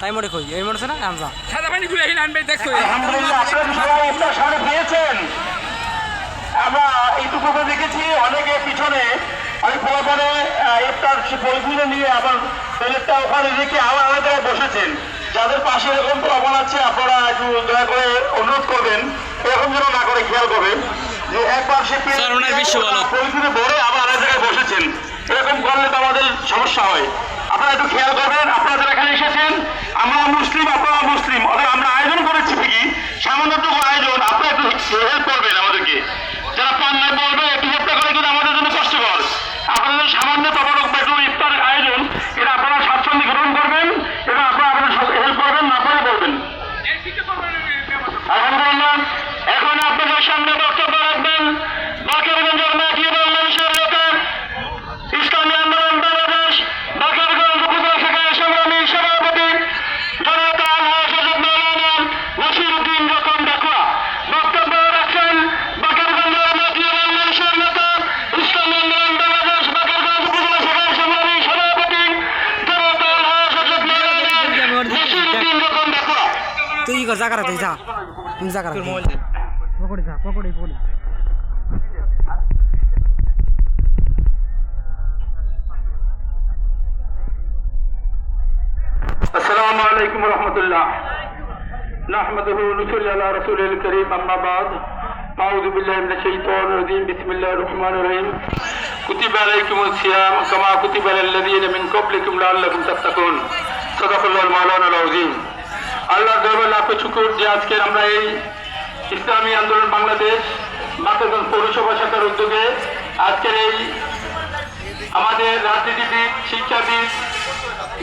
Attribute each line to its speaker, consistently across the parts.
Speaker 1: তাই মোটে কই এই মোটে না? হামজা
Speaker 2: সাদা পানি গুলো এখানে আনবে দেখো।
Speaker 3: আলহামদুলিল্লাহ আপনারা সবাই ইফতার সামনে পেয়েছেন। আমরা এইটুকুতে দেখেছি অনেকে পিছনে অনেক পোলাপানে ইফতার নিয়ে আবার প্লেটটা ওখানে রেখে আবার আলাদা বসেছেন। যাদের পাশে এরকম আছে আপনারা একটু দয়া করে অনুরোধ করবেন এরকম যেন না করে খেয়াল করবেন যে একবার সে। পরিস্থিতি ভরে আবার আলাদা জায়গায় বসেছেন। এরকম করলে তো আমাদের সমস্যা হয়। আপনারা একটু খেয়াল করবেন আপনারা যারা এখানে এসেছেন আমরা মুসলিম আপনারা মুসলিম। অর্থাৎ আমরা আয়োজন করেছি ঠিকই। সামান্যটুকু আয়োজন আপনারা একটু হেল্প করবেন আমাদেরকে।
Speaker 1: कर जा करत जा जा करत पकड़ जा पकड़
Speaker 3: السلام عليكم ورحمة الله نحمده ونصلي على رسول الكريم أما بعد أعوذ بالله من الشيطان الرجيم بسم الله الرحمن الرحيم كتب عليكم الصيام كما كتب على الذين من قبلكم لعلكم تتقون صدق الله المعلن العظيم আল্লাহ দরবার লাখো শুকুর যে আজকের আমরা এই ইসলামী আন্দোলন বাংলাদেশ মাতাগঞ্জ পৌরসভা শাখার উদ্যোগে আজকের এই আমাদের রাজনীতিবিদ, শিক্ষাবিদ,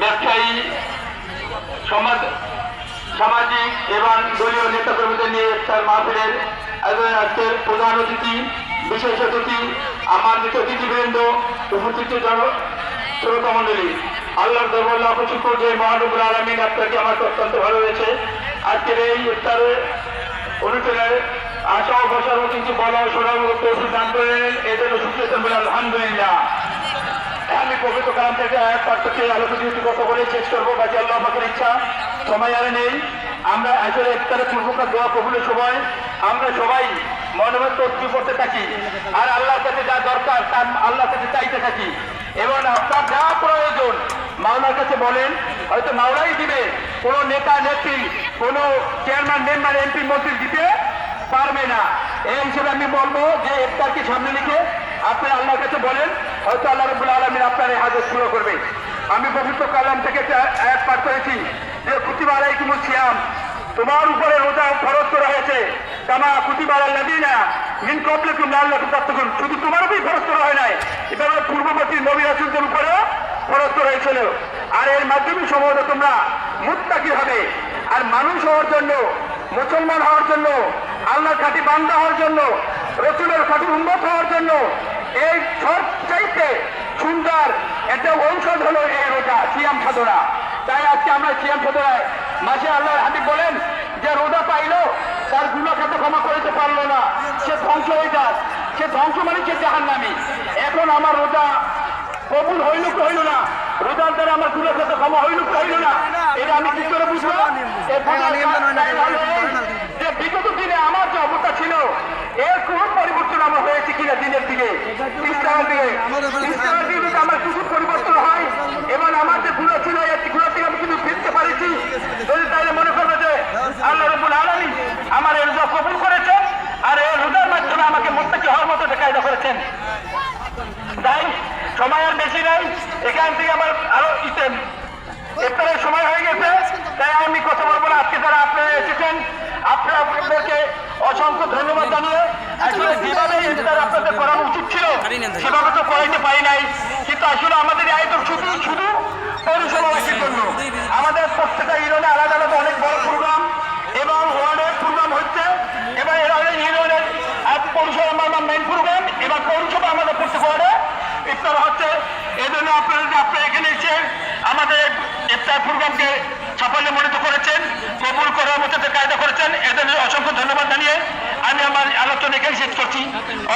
Speaker 3: ব্যবসায়ী, সমাজ সামাজিক এবং দলীয় নেতাকর্মীদের নিয়ে তার মাহফিলের আজকের প্রধান অতিথি, বিশেষ অতিথি, আমার অতিথিবৃন্দ, উপস্থিত মন্ডলী আল্লাহর দরবার লাখ শুকুর যে মহানবুল আলমিন আপনাকে আমার অত্যন্ত ভালো হয়েছে আজকের এই ইফতারের অনুষ্ঠানের আশা ও বসার মতো কিছু বলা শোনার মতো দান করেন। জন্য সুখেতন বলে আলহামদুলিল্লাহ। আমি পবিত্র কালাম থেকে এক পাঠ থেকে আলোচনা কথা বলে শেষ করব, বাকি আল্লাহ আমাদের ইচ্ছা, সময় আর নেই। আমরা আসলে ইফতারের পূর্বকার দোয়া কবুলের সময়। আমরা সবাই মনোমত তথ্য করতে থাকি। আর আল্লাহর কাছে যা দরকার তার আল্লাহর কাছে চাইতে থাকি। এবং আপনার যা প্রয়োজন, মাওলার কাছে বলেন, হয়তো মাওলাই দিবে, কোনো নেতা, নেত্রী, কোনো চেয়ারম্যান, মেম্বার, এমপি, মন্ত্রী দিতে পারবে না। এই হিসেবে আমি বলব যে ইফতারকে সামনে লিখে আপনি আল্লাহর কাছে বলেন, হয়তো আল্লাহ রবুল্লা আলমিন আপনার এই হাজত পুরো করবে। আমি পবিত্র কালাম থেকে আয়াত পাঠ করেছি যে, কুতিবা আলাইকুম সিয়াম, তোমার উপরে রোজা ফরজ করা হয়েছে। কামা কুতিবা আল্লাদিনা মিন কবলিকুম লাল্লাকুম তাত্তাকুন শুধু তোমার উপরেই ফরজ করা হয় নাই। এটা হলো পূর্ববর্তী নবী রাসূলদের উপরেও ফরজ করা হয়েছিল। আর এর মাধ্যমে সম্ভবত তোমরা মুত্তাকি হবে। আর মানুষ হওয়ার জন্য, মুসলমান হওয়ার জন্য, আল্লাহর খাঁটি বান্দা হওয়ার জন্য, রসুলের খাঁটি উন্নত হওয়ার জন্য এই সব চাইতে সুন্দর একটা ঔষধ হলো এই রোজা, সিয়াম সাধনা। তাই আজকে আমরা সিয়াম সাধনায় মাসে আল্লাহর হাবিব বলেন যে রোজা পাইলো, তারগুলো পারল না। সে ধ্বংস হয়ে যায় সে ধ্বংস মানে সে জাহান নামি এখন আমার রোজা কবুল হইল কি হইল না? রোজার দ্বারা আমারগুলো খাতে ক্ষমা হইল কি হইল না? এটা আমি কি করে বুঝব? এই যে বিগত দিনে আমার যে অবস্থা ছিল এর কোন পরিবর্তন আমার হয়েছে কিনা দিনের দিকে? দিকে। আমার কিছু পরিবর্তন হয় এবং আমার যে গুলো ছিল এই গুলো থেকে আমি কিন্তু ফিরতে পারিছি যদি তাইলে মনে করবে যে আল্লাহ রবুল আলমী আমার এই রোজা কবুল করেছেন আর এই রোজার মাধ্যমে আমাকে মোত্তাকি হওয়ার মতো কায়দা করেছেন তাই সময় আর বেশি নাই এখান থেকে আমার আরও ইতে ইফতারের সময় হয়ে গেছে। তাই আমি কথা বলব না। আজকে যারা আপনারা এসেছেন, আপনারা আপনাদেরকে অসংখ্য ধন্যবাদ জানিয়ে আসলে যেভাবে ইফতার আপনাদের করানো উচিত ছিল, সেভাবে তো করাইতে পারি নাই। কিন্তু আসলে আমাদের এই আয়োজন শুধু শুধু পৌরসভাবাসীর জন্য। আমাদের প্রত্যেকটা ইউনিয়নে আলাদা আলাদা অনেক বড় প্রোগ্রাম এবং ওয়ার্ডের প্রোগ্রাম হচ্ছে। এবার ইউনিয়নের এক পৌরসভা আমার মেইন প্রোগ্রাম এবার পৌরসভা আমাদের প্রত্যেক ওয়ার্ডে। ইফতার হচ্ছে। এই জন্য আপনারা আপনারা এখানে এসে